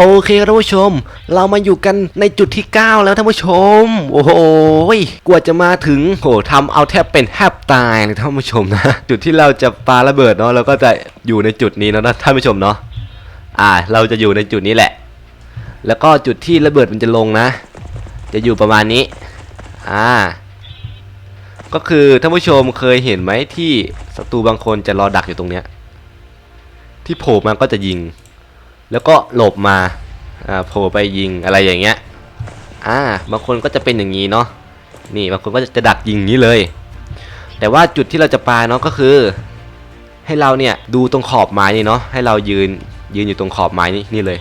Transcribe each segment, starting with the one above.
โอเคครับท่านผู้ชม เรามาอยู่กันในจุดที่ 9 แล้วท่านผู้ชม โอ้โหกว่าจะมาถึงโหทำเอาแทบเป็นแทบตายเลยท่านผู้ชมนะ จุดที่เราจะปาระเบิดเนาะเราก็จะอยู่ในจุดนี้เนาะท่านผู้ชมเนาะอ่า เราจะอยู่ในจุดนี้แหละ แล้วก็จุดที่ระเบิดมันจะลงนะ จะอยู่ประมาณนี้อ่าก็คือท่านผู้ชมเคยเห็นไหมที่ศัตรูบางคนจะรอดักอยู่ตรงเนี้ยที่โผล่มาก็จะยิง แล้วก็หลบมาโผล่ไปยิงอะไรอย่างเงี้ยอ่าบางคนก็จะเป็นอย่างนี้เนาะนี่บางคนก็จะดักยิงอย่างนี้เลย แต่ว่าจุดที่เราจะปาเนาะก็คือ ให้เราเนี่ยดูตรงขอบไม้นี่เนาะให้เรายืนยืนอยู่ตรงขอบไม้นี่นี่เลย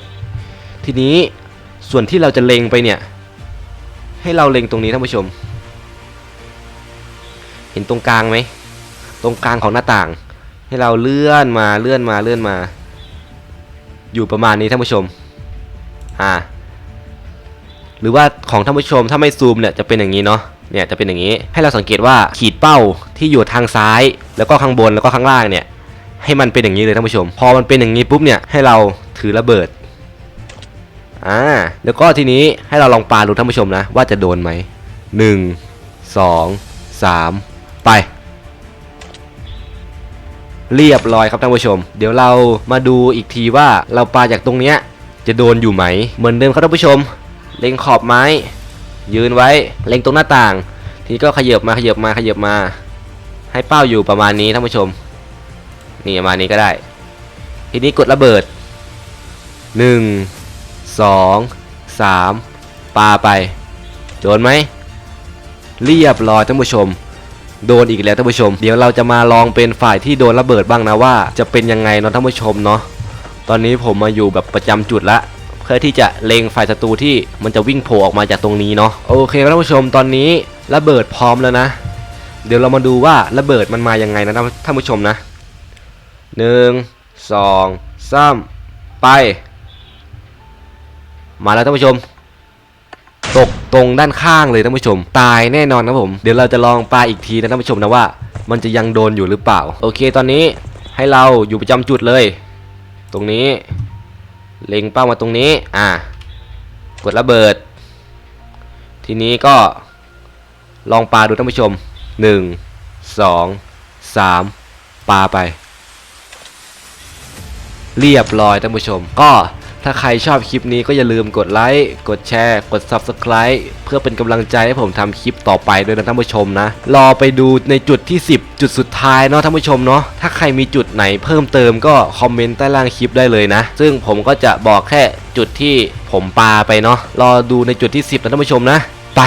ทีนี้ส่วนที่เราจะเล็งไปเนี่ย ให้เราเล็งตรงนี้ท่านผู้ชม เห็นตรงกลางไหมตรงกลางของหน้าต่าง ให้เราเลื่อนมาเลื่อนมาเลื่อนมา อยู่ประมาณนี้ท่านผู้ชม อ่า หรือว่าของท่านผู้ชมถ้าไม่ซูมเนี่ยจะเป็นอย่างนี้เนาะ เนี่ยจะเป็นอย่างนี้ ให้เราสังเกตว่าขีดเป้าที่อยู่ทางซ้าย แล้วก็ข้างบนแล้วก็ข้างล่างเนี่ย ให้มันเป็นอย่างนี้เลยท่านผู้ชม พอมันเป็นอย่างนี้ปุ๊บเนี่ยให้เราถือระเบิด อ่า แล้วก็ทีนี้ให้เราลองปาดูท่านผู้ชมนะ ว่าจะโดนไหมหนึ่งสองสามไป เรียบร้อยครับท่านผู้ชม เดี๋ยวเรามาดูอีกทีว่าเราปาจากตรงเนี้ยจะโดนอยู่ไหม เหมือนเดิมครับท่านผู้ชม เล็งขอบไม้ ยืนไว้เล็งตรงหน้าต่าง ทีนี้ก็ขยับมาขยับมาขยับมา ให้เป้าอยู่ประมาณนี้ท่านผู้ชม นี่ประมาณนี้ก็ได้ ทีนี้กดระเบิด 1 2 3ปาไป โดนไหม เรียบร้อยท่านผู้ชม โดนอีกแล้วท่านผู้ชม เดี๋ยวเราจะมาลองเป็นฝ่ายที่โดนระเบิดบ้างนะว่า จะเป็นยังไงเนาะท่านผู้ชมเนาะตอนนี้ผมมาอยู่แบบประจำจุดละเพื่อที่จะเล็งฝ่ายศัตรูที่มันจะวิ่งโผล่ออกมาจากตรงนี้เนาะโอเคท่านผู้ชมตอนนี้ระเบิดพร้อมแล้วนะ เดี๋ยวเรามาดูว่าระเบิดมันมายังไงนะท่านผู้ชมนะหนึ่งสองสามไป มาแล้วท่านผู้ชม ตกตรงด้านข้างเลยท่านผู้ชม ตายแน่นอนนะผม เดี๋ยวเราจะลองปาอีกทีนะท่านผู้ชมนะว่า มันจะยังโดนอยู่หรือเปล่า โอเคตอนนี้ให้เราอยู่ประจำจุดเลย ตรงนี้ เล็งเป้ามาตรงนี้ อ่ากดระเบิด ทีนี้ก็ลองปาดูท่านผู้ชม 1 2 3ปาไป เรียบร้อยท่านผู้ชมก็ ถ้าใครชอบคลิปนี้ก็อย่าลืมกดไลค์ กดแชร์ กด Subscribe เพื่อเป็นกำลังใจให้ผมทำคลิปต่อไปด้วยนะท่านผู้ชมนะ รอไปดูในจุดที่ 10 จุดสุดท้ายเนาะท่านผู้ชมเนาะ ถ้าใครมีจุดไหนเพิ่มเติมก็คอมเมนต์ใต้ล่างคลิปได้เลยนะ ซึ่งผมก็จะบอกแค่จุดที่ผมปาไปเนาะ รอดูในจุดที่ 10นะท่านผู้ชมนะ ไป